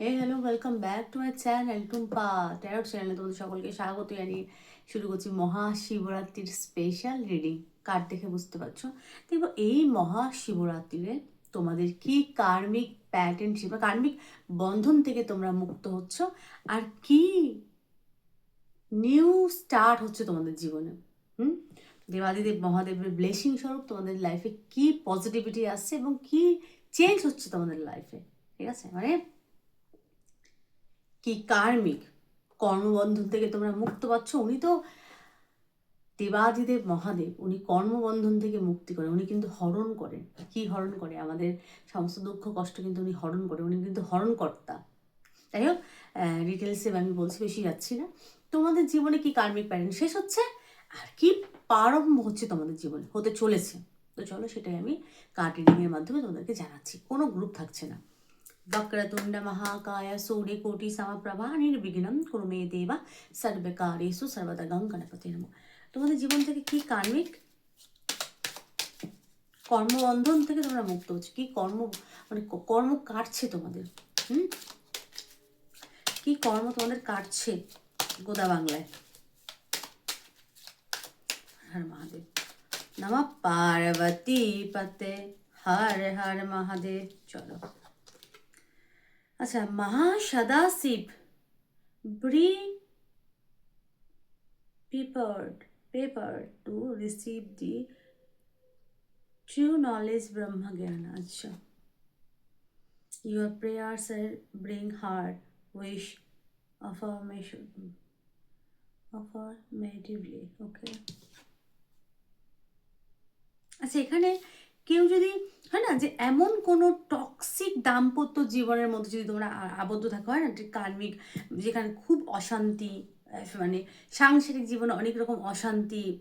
Hey hello welcome back to my channel Tumpa tarot চ্যানেলে তোমাদের সকলকে স্বাগত। জানিয়ে শুরু করছি মহাশিবরাত্রির স্পেশাল রিডিং কার্ড দেখে বুঝতে পারছ? দেখব এই মহাশিবরাত্রিরে তোমাদের কি কার্মিক প্যাটার্ন ছিল? কার্মিক বন্ধন থেকে তোমরা মুক্ত হচ্ছ? আর কি নিউ স্টার্ট হচ্ছে তোমাদের জীবনে? হুম? দেবাদিদেব মহাদেবের ব্লেসিং স্বরূপ তোমাদের লাইফে কি পজিটিভিটি আসছে এবং কি চেঞ্জ হচ্ছে তোমাদের লাইফে ঠিক আছে? মানে কি কার্মিক? কর্মবন্ধন থেকে তোমরা মুক্ত পাচ্ছ? উনি তো দেবাদিদেব মহাদেব। উনি কর্মবন্ধন থেকে মুক্তি করে উনি কিন্তু হরণ করেন। কি হরণ করে? আমাদের সমস্ত দুঃখ, কষ্ট কিন্তু উনি হরণ করে উনি কিন্তু হরণকর্তা। যাই হোক ডিটেলসে আমি বলছি, বেশি যাচ্ছি না। তোমাদের জীবনে কি কার্মিক প্যারেন্ট শেষ হচ্ছে? আর কি প্রারম্ভ হচ্ছে তোমাদের জীবনে? হতে চলেছে। তো চলো সেটাই আমি কার্ড মাধ্যমে তোমাদেরকে জানাচ্ছি। কোনো গ্রুপ থাকছে না। वक्रतुंड महाकाय सूर्य कोटि समप्रभा নির্বিঘ্নম কুরুমে দেবা সর্বকারেষু সর্বদা গং গণপতি নম তোমাদের জীবন থেকে কি কার্মিক কর্মবন্ধন থেকে তোমরা মুক্ত হচ্ছে। কি কর্ম মানে কর্ম কাটছে তোমাদের, হুম? কি কর্ম তোমাদের কাটছে গোদা বাংলায়? হর মহাদেব। নমা পার্বতী পতে। হর হর মহাদেব। চলো। আচ্ছা মহাসদাশিব bring prepared paper to receive the true knowledge brahma gyan acha your prayers will bring heart wish affirmation affirmatively okay আচ্ছা এখানে কেউ যদি, হয় না? যে এমন কোনো টক্সিক দাম্পত্য জীবনের মধ্যে যদি তোমরা আবদ্ধ থাকো, হয় না? কার্মিক, যেখানে খুব অশান্তি মানে সাংসারিক জীবনে অনেক রকম অশান্তি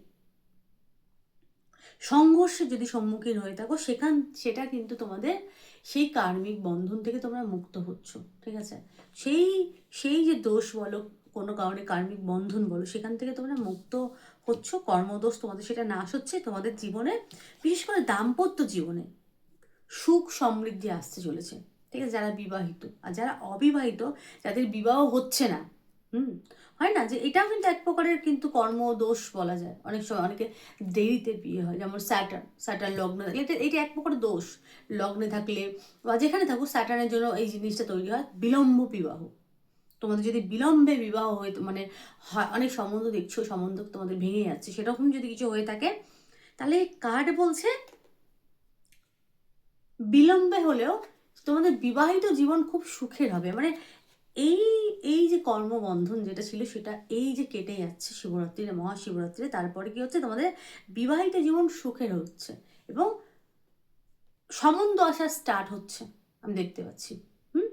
সংঘর্ষে যদি সম্মুখীন হয়ে থাকো, সেখান, সেটা কিন্তু তোমাদের সেই কার্মিক বন্ধন থেকে তোমরা মুক্ত হচ্ছ, ঠিক আছে? সেই সেই যে দোষ বলো কোনো কারণে কার্মিক বন্ধন বলো, সেখান থেকে তোমরা মুক্ত হচ্ছ, কর্মদোষ তোমাদের সেটা নাশ হচ্ছে, তোমাদের জীবনে, বিশেষ করে দাম্পত্য জীবনে সুখ সমৃদ্ধি আসতে চলেছে। ঠিক আছে, যারা বিবাহিত আর যারা অবিবাহিত, যাদের বিবাহ হচ্ছে না, হুম? হয় না? যে এটাও কিন্তু এক প্রকারের কিন্তু কর্মদোষ বলা যায়। অনেক সময় অনেকে দেরিতে বিয়ে হয়, যেমন স্যাটার স্যাটার লগ্ন থাকলে এটা এটা এক প্রকার দোষ। লগ্নে থাকলে বা যেখানে থাকুক স্যাটারের জন্য এই জিনিসটা তৈরি হয়, বিলম্ব বিবাহ। তোমাদের যদি বিলম্বে বিবাহ হয়ে মানে হয়, অনেক সম্বন্ধ দেখছ, সম্বন্ধ তোমাদের ভেঙে যাচ্ছে, সেরকম যদি কিছু হয়ে থাকে, তাহলে কার্ড বলছে, বিলম্বে হলেও তোমাদের বিবাহিত জীবন খুব সুখের হবে। মানে এই এই যে কর্মবন্ধন যেটা ছিল, সেটা এই যে কেটে যাচ্ছে শিবরাত্রিরে মহাশিবরাত্রিরে তারপরে কি হচ্ছে, তোমাদের বিবাহিত জীবন সুখের হচ্ছে এবং সম্বন্ধ আসা স্টার্ট হচ্ছে, আমি দেখতে পাচ্ছি। হুম?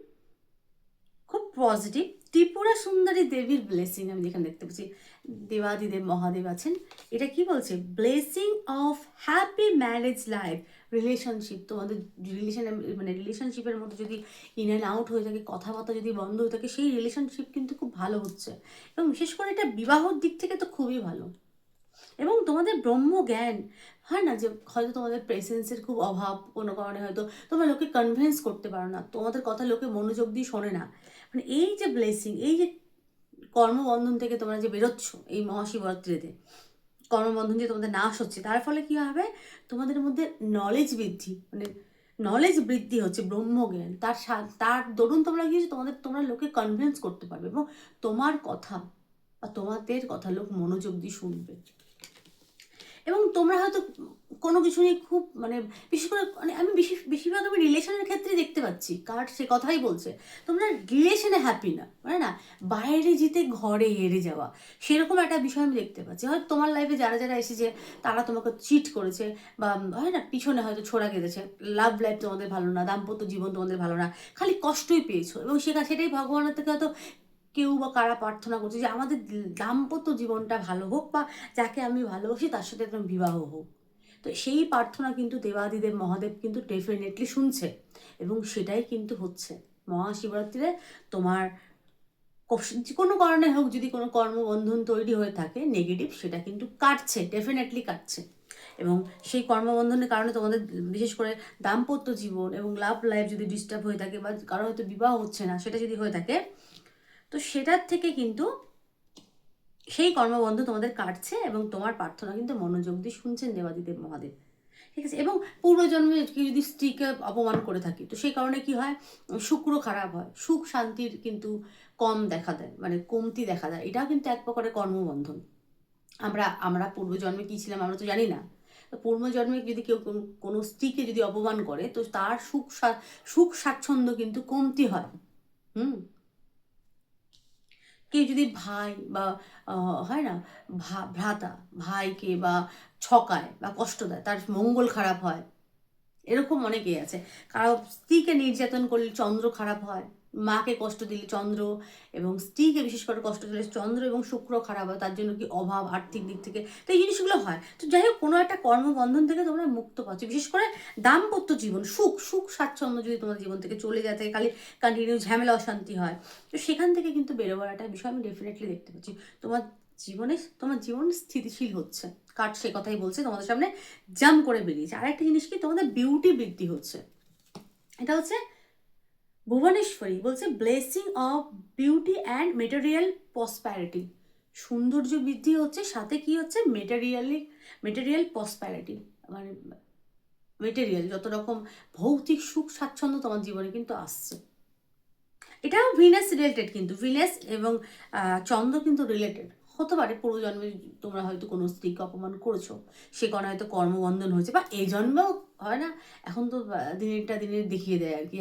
খুব পজিটিভ ত্রিপুরা সুন্দরী দেবীর ব্লেসিং আমি যেখানে দেখতে পাচ্ছি, দেবাদিদেব, মহাদেব আছেন, এটা কি বলছে? Blessing of happy marriage life relationship তোমাদের রিলেশন মানে রিলেশনশিপের মধ্যে যদি ইন অ্যান্ড আউট হয়ে থাকে, কথাবার্তা যদি বন্ধ হয়ে থাকে, সেই রিলেশনশিপ কিন্তু খুব ভালো হচ্ছে। এবং বিশেষ করে এটা বিবাহর দিক থেকে তো খুবই ভালো। এবং তোমাদের ব্রহ্ম জ্ঞান হয় না যে হয়তো তোমাদের প্রেসেন্সের খুব অভাব, কোনো কারণে হয়তো তোমরা লোকে কনভিন্স করতে পারো না, তোমাদের কথা লোকে মনোযোগ দিয়ে শোনে না। মানে এই যে ব্লেসিং এই যে কর্মবন্ধন থেকে তোমরা যে বেরোচ্ছ এই মহাশিবরাত্রিতে, কর্মবন্ধন যে তোমাদের নাশ হচ্ছে, তার ফলে কি হবে? তোমাদের মধ্যে নলেজ বৃদ্ধি মানে নলেজ বৃদ্ধি হচ্ছে, ব্রহ্মজ্ঞান। তার তার দরুন তোমরা কি তোমাদের, তোমরা লোকে কনভিন্স করতে পারবে এবং তোমার কথা বা তোমাদের কথা লোক মনোযোগ দিয়ে শুনবে। এবং তোমরা হয়তো কোনো কিছু নিয়ে খুব মানে বিশেষ করে মানে আমি বেশি বেশিরভাগ আমি রিলেশনের ক্ষেত্রে দেখতে পাচ্ছি কার্ড সে কথাই বলছে, তোমরা রিলেশনে হ্যাপি না মানে না, বাইরে যেতে ঘরে হেরে যাওয়া, সেরকম একটা বিষয় আমি দেখতে পাচ্ছি। হয়তো তোমার লাইফে যারা যারা এসেছে, তারা তোমাকে চিট করেছে বা হয় না, পিছনে হয়তো ছোড়া কেঁদেছে লাভ লাইফ তোমাদের ভালো না, দাম্পত্য জীবন তোমাদের ভালো না, খালি কষ্টই পেয়েছ এবং সেটা সেটাই ভগবানের থেকে হয়তো কেউ বা কারা প্রার্থনা করছে যে আমাদের দাম্পত্য জীবনটা ভালো হোক বা যাকে আমি ভালোবাসি তার সাথে একদম বিবাহ হোক। তো সেই প্রার্থনা কিন্তু দেবাদিদেব মহাদেব কিন্তু ডেফিনেটলি শুনছে এবং সেটাই কিন্তু হচ্ছে। মহাশিবরাত্রিরে তোমার কোনো কারণে হোক যদি কোনো কর্মবন্ধন তৈরি হয়ে থাকে নেগেটিভ সেটা কিন্তু কাটছে ডেফিনেটলি কাটছে। এবং সেই কর্মবন্ধনের কারণে তোমাদের বিশেষ করে দাম্পত্য জীবন এবং লাভ লাইফ যদি ডিস্টার্ব হয়ে থাকে বা কারও হয়তো বিবাহ হচ্ছে না, সেটা যদি হয়ে থাকে তো সেটার থেকে কিন্তু সেই কর্মবন্ধ তোমাদের কাটছে এবং তোমার প্রার্থনা কিন্তু মনোযোগ দিয়ে শুনছেন দেবাদিদেব মহাদেব। ঠিক আছে? এবং পূর্বজন্মে যদি স্ত্রীকে অপমান করে থাকি, তো সেই কারণে কি হয়? শুক্র খারাপ হয়। সুখ শান্তির কিন্তু কম দেখা দেয় মানে কমতি দেখা দেয়। এটাও কিন্তু এক প্রকারের কর্মবন্ধন। আমরা আমরা পূর্বজন্মে কী ছিলাম আমরা তো জানি না। পূর্বজন্মে যদি কেউ কোনো স্ত্রীকে যদি অপমান করে, তো তার সুখ সুখ স্বাচ্ছন্দ্য কিন্তু কমতি হয়। হুম? কেউ যদি ভাই বা হয় না ভ্রাতা, ভাইকে বা ছকায় বা কষ্ট দেয়, তার মঙ্গল খারাপ হয়। এরকম অনেকেই আছে। কারও স্ত্রীকে নির্যাতন করলে চন্দ্র খারাপ হয়। মাকে কষ্ট দিলে চন্দ্র এবং স্ত্রীকে বিশেষ করে কষ্ট দিলে চন্দ্র এবং শুক্র খারাপ হয়, তার জন্য কি অভাব, আর্থিক দিক থেকে? তো এই জিনিসগুলো হয়। তো যাই হোক, কোনো একটা কর্মবন্ধন থেকে তোমরা মুক্ত পাচ্ছ। বিশেষ করে দাম্পত্য জীবন, সুখ সুখ স্বাচ্ছন্দ্য যদি তোমার জীবন থেকে চলে যায় তাই খালি কন্টিনিউ ঝামেলা, অশান্তি হয়। তো সেখান থেকে কিন্তু বেরোবার একটা বিষয় আমি ডেফিনেটলি দেখতে পাচ্ছি। তোমার জীবনে, তোমার জীবন স্থিতিশীল হচ্ছে। কাঠ সে কথাই বলছে, তোমাদের সামনে জাম করে বেরিয়েছে। আর একটা জিনিস কি, তোমাদের বিউটি বৃদ্ধি হচ্ছে। এটা হচ্ছে ভুবনেশ্বরী বলছে blessing of beauty and material prosperity সৌন্দর্য বৃদ্ধি হচ্ছে, সাথে কি হচ্ছে? মেটেরিয়ালি মেটেরিয়াল প্রসপ্যারিটি মানে মেটেরিয়াল যত রকম ভৌতিক সুখ, স্বাচ্ছন্দ্য তোমার জীবনে কিন্তু আসছে। এটাও ভিনাস রিলেটেড কিন্তু ভিনাস এবং চন্দ্র কিন্তু রিলেটেড হতে পারে পূর্বজন্মে তোমরা হয়তো কোনো স্ত্রীকে অপমান করেছ, সে কারণে হয়তো কর্মবন্ধন হয়েছে, বা এই জন্মেও হয় না, এখন তো দিনেরটা দিনের দেখিয়ে দেয় আর কি।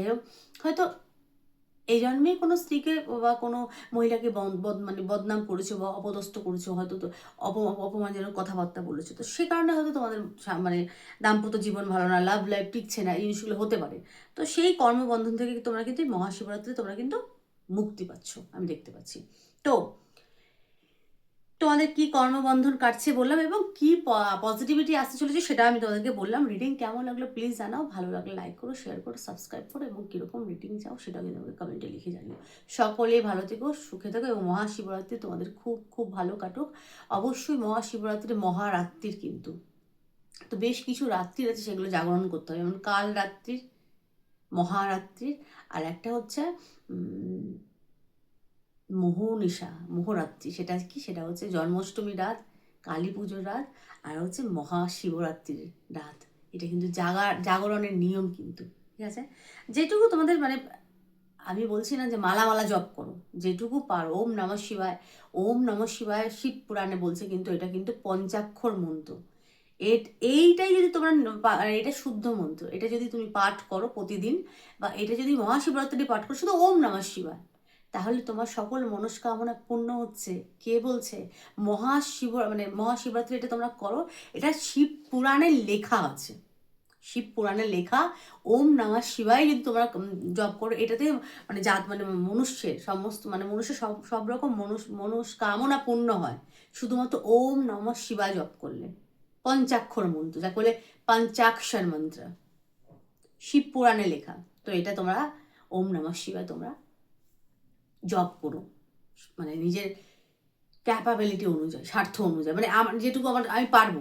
হয়তো এই জন্মে কোনো স্ত্রীকে বা কোনো মহিলাকে মানে বদনাম করেছ বা অপদস্থ করেছ, হয়তো তো অপ, অপমানজনক কথাবার্তা বলেছ, তো সে কারণে হয়তো তোমাদের মানে দাম্পত্য জীবন ভালো না লাভ লাইফ টিকছে না, এই জিনিসগুলো হতে পারে। তো সেই কর্মবন্ধন থেকে তোমরা কিন্তু এই মহাশিবরাত্রিতে তোমরা কিন্তু মুক্তি পাচ্ছ, আমি দেখতে পাচ্ছি। তো তোমাদের কি কর্মবন্ধন কাটছে বললাম এবং কি পজিটিভিটি আসতে চলেছে সেটা আমি তোমাদেরকে বললাম। রিডিং কেমন লাগল প্লিজ জানাও। ভালো লাগলে লাইক করো শেয়ার করো সাবস্ক্রাইব করো এবং কীরকম রিডিং চাও সেটা কিন্তু আমাকে কমেন্টে লিখে জানিও। সকলেই ভালো থেকো, সুখে থেকো এবং মহাশিবরাত্রি তোমাদের খুব খুব ভালো কাটুক। অবশ্যই মহাশিবরাত্রি মহারাত্রির কিন্তু। তো বেশ কিছু রাত্রির আছে সেগুলো জাগরণ করতে হবে। যেমন কাল রাত্রির মহারাত্রির আর একটা হচ্ছে মোহনিশা মোহরাত্রি। সেটা কি? সেটা হচ্ছে জন্মাষ্টমী রাত, কালী পুজোর রাত, আর হচ্ছে মহাশিবরাত্রির রাত। এটা কিন্তু জাগা, জাগরণের নিয়ম কিন্তু, ঠিক আছে? যেটুকু তোমাদের মানে আমি বলছি না যে মালা মালা জপ করো, যেটুকু পারো। ওম নম শিবায়, ওম নম শিবায় শিব পুরাণে বলছে কিন্তু এটা কিন্তু পঞ্চাক্ষর মন্ত্র। এইটাই যদি তোমরা ন- পা- এটা শুদ্ধ মন্ত্র। এটা যদি তুমি পাঠ করো প্রতিদিন, বা এটা যদি মহাশিবরাত্রি পাঠ করো, শুধু ওম নমঃ শিবায়। তাহলে তোমার সকল মনস্কামনা পূর্ণ হচ্ছে। কে বলছে? মহাশিব মানে মহাশিবরাত্রি এটা তোমরা করো, এটা শিব পুরাণে লেখা আছে। শিব পুরাণে লেখা, ওম নমঃ শিবায় যদি তোমরা জপ করো, এটাতে মানে জাত মানে মনুষ্যের সমস্ত মানে মনুষ্যের সব সব রকম মনুষ, মনস্কামনা পূর্ণ হয়। শুধুমাত্র ওম নমঃ শিবায় জপ করলে। পঞ্চাক্ষর মন্ত্র যা করলে পঞ্চাক্ষর মন্ত্র। শিব পুরাণে লেখা। তো এটা তোমরা, ওম নমঃ শিবায় তোমরা জব করো। মানে নিজের ক্যাপাবিলিটি অনুযায়ী, স্বার্থ অনুযায়ী। মানে আমার, যেটুকু আমার, আমি পারব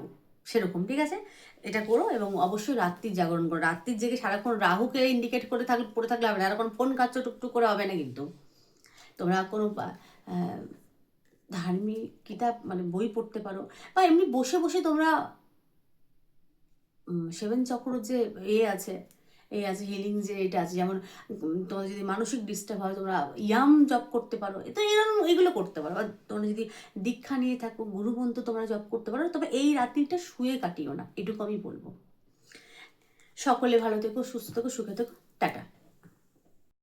সেরকম, ঠিক আছে? এটা করো এবং অবশ্যই রাত্রির জাগরণ করো। রাত্রির জেগে সারাক্ষণ রাহুকে ইন্ডিকেট করে থাকলে পড়ে থাকলে হবে না। সারাক্ষণ ফোন কাচ্ছ টুকটুক করে হবে না কিন্তু। তোমরা কোনো ধার্মিক কিতাব মানে বই পড়তে পারো। বা এমনি বসে বসে তোমরা সেভেন চক্র যে এ আছে এ আছে হিলিং যে এটা আছে, যেমন তোমাদের যদি মানসিক ডিস্টার্ব হয়, তোমরা ইয়াম জব করতে পারো। তো এরকম এগুলো করতে পারো। বা তোমরা যদি দীক্ষা নিয়ে থাকো গুরুবন্ধু তোমরা জব করতে পারো, তবে এই রাত্রিটা শুয়ে কাটিও না। এটুকু আমি বলব। সকলে ভালো থেকো, সুস্থ থেকো, সুখে থেকো। টাটা।